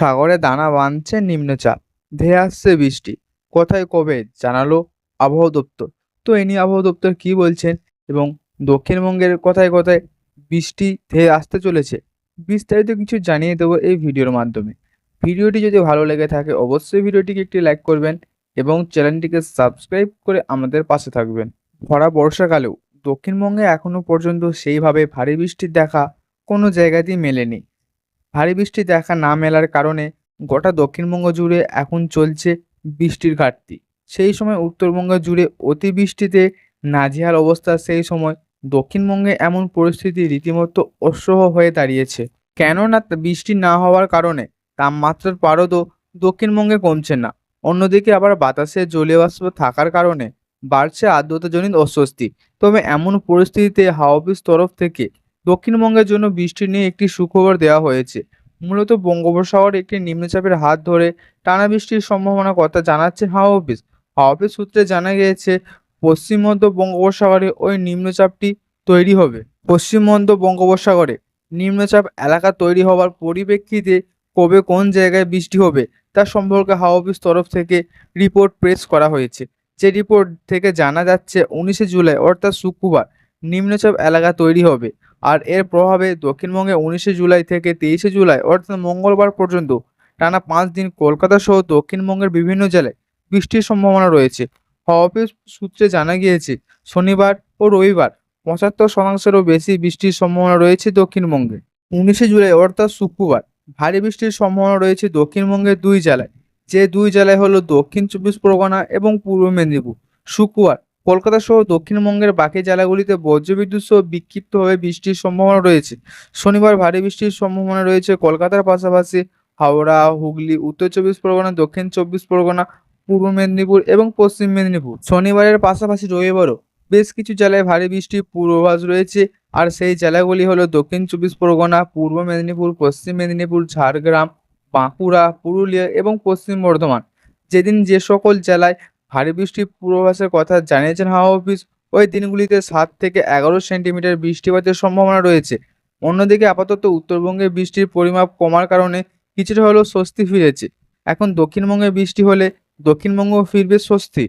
সাগরে দানা বাঁধছে নিম্নচাপ। ধেয়ে আসছে বৃষ্টি। কোথায় কবে? জানালো আবহাওয়া দপ্তর। তো এ নিয়ে আবহাওয়া দপ্তর কী বলছেন এবং দক্ষিণবঙ্গের কোথায় কোথায় বৃষ্টি ধেয়ে আসতে চলেছে? বিস্তারিত কিছু জানিয়ে দেবো এই ভিডিওর মাধ্যমে। ভিডিওটি যদি ভালো লেগে থাকে, অবশ্যই ভিডিওটিকে একটি লাইক করবেন এবং চ্যানেলটিকে সাবস্ক্রাইব করে আমাদের পাশে থাকবেন। ভরা বর্ষাকালেও দক্ষিণবঙ্গে এখনও পর্যন্ত সেইভাবে ভারী বৃষ্টির দেখা কোনো জায়গাতেই মেলেনি। ভারী বৃষ্টি দেখা না মেলার কারণে গোটা দক্ষিণবঙ্গ জুড়ে এখন চলছে বৃষ্টির ঘাটতি। সেই সময় উত্তরবঙ্গ জুড়ে অতিবৃষ্টিতে নাজেহাল অবস্থা, সেই সময় দক্ষিণবঙ্গে এমন পরিস্থিতি রীতিমতো অসহ্য হয়ে দাঁড়িয়েছে। কেননা বৃষ্টি না হওয়ার কারণে তাপমাত্রার পারদও দক্ষিণবঙ্গে কমছে না। অন্যদিকে আবার বাতাসে জলীয় বাষ্প থাকার কারণে বাড়ছে আর্দ্রতাজনিত অস্বস্তি। তবে এমন পরিস্থিতিতে হাওয়া অফিস তরফ থেকে দক্ষিণবঙ্গের জন্য বৃষ্টি নিয়ে একটি সুখবর দেওয়া হয়েছে। মূলত বঙ্গোপসাগরে একটি নিম্নচাপের হাত ধরে টানা বৃষ্টির সম্ভাবনার কথা জানাচ্ছে হাওয়া অফিস। হাওয়া অফিস সূত্রে জানা গিয়েছে, পশ্চিম মধ্য বঙ্গোপসাগরে ওই নিম্নচাপটি তৈরি হবে। পশ্চিম মধ্য বঙ্গোপসাগরে নিম্নচাপ এলাকা তৈরি হওয়ার পরিপ্রেক্ষিতে কবে কোন জায়গায় বৃষ্টি হবে তার সম্পর্কে হাওয়া অফিস তরফ থেকে রিপোর্ট প্রেস করা হয়েছে। যে রিপোর্ট থেকে জানা যাচ্ছে, উনিশে জুলাই, অর্থাৎ শুক্রবার নিম্নচাপ এলাকা তৈরি হবে। আর এর প্রভাবে দক্ষিণবঙ্গে উনিশে জুলাই থেকে তেইশে জুলাই, অর্থাৎ মঙ্গলবার পর্যন্ত টানা পাঁচ দিন কলকাতা সহ দক্ষিণবঙ্গের বিভিন্ন জেলায় বৃষ্টির সম্ভাবনা রয়েছে। হাওয়া অফিস সূত্রে জানা গিয়েছে, শনিবার ও রবিবার পঁচাত্তর শতাংশেরও বেশি বৃষ্টির সম্ভাবনা রয়েছে দক্ষিণবঙ্গে। উনিশে জুলাই, অর্থাৎ শুক্রবার, ভারী বৃষ্টির সম্ভাবনা রয়েছে দক্ষিণবঙ্গের দুই জেলায়। যে দুই জেলায় হলো দক্ষিণ চব্বিশ পরগনা এবং পূর্ব মেদিনীপুর। শুক্রবার কলকাতা সহ দক্ষিণবঙ্গের বাকি জেলাগুলিতে বজ্রবিদ্যুৎ সহ বিক্ষিপ্তভাবে বৃষ্টির সম্ভাবনা রয়েছে। শনিবার ভারী বৃষ্টির সম্ভাবনা রয়েছে কলকাতার পাশাপাশি হাওড়া, হুগলি, উত্তর চব্বিশ পরগনা, দক্ষিণ চব্বিশ পরগনা, পূর্ব মেদিনীপুর এবং পশ্চিম মেদিনীপুর। শনিবারের পাশাপাশি রবিবারও বেশ কিছু জেলায় ভারী বৃষ্টির পূর্বাভাস রয়েছে। আর সেই জেলাগুলি হলো দক্ষিণ চব্বিশ পরগনা, পূর্ব মেদিনীপুর, পশ্চিম মেদিনীপুর, ঝাড়গ্রাম, বাঁকুড়া, পুরুলিয়া এবং পশ্চিম বর্ধমান। যেদিন যে সকল জেলায় ভারী বৃষ্টির পূর্বাভাসের কথা জানিয়েছেন হাওয়া অফিস। ওই দিনগুলিতে সাত থেকে এগারো সেন্টিমিটার বৃষ্টিপাতের সম্ভাবনা রয়েছে। অন্যদিকে আপাতত উত্তরবঙ্গে বৃষ্টির পরিমাপ কমার কারণে কিছুটা হলেও স্বস্তি ফিরেছে। এখন দক্ষিণবঙ্গে বৃষ্টি হলে দক্ষিণবঙ্গ ফিরবে স্বস্তি।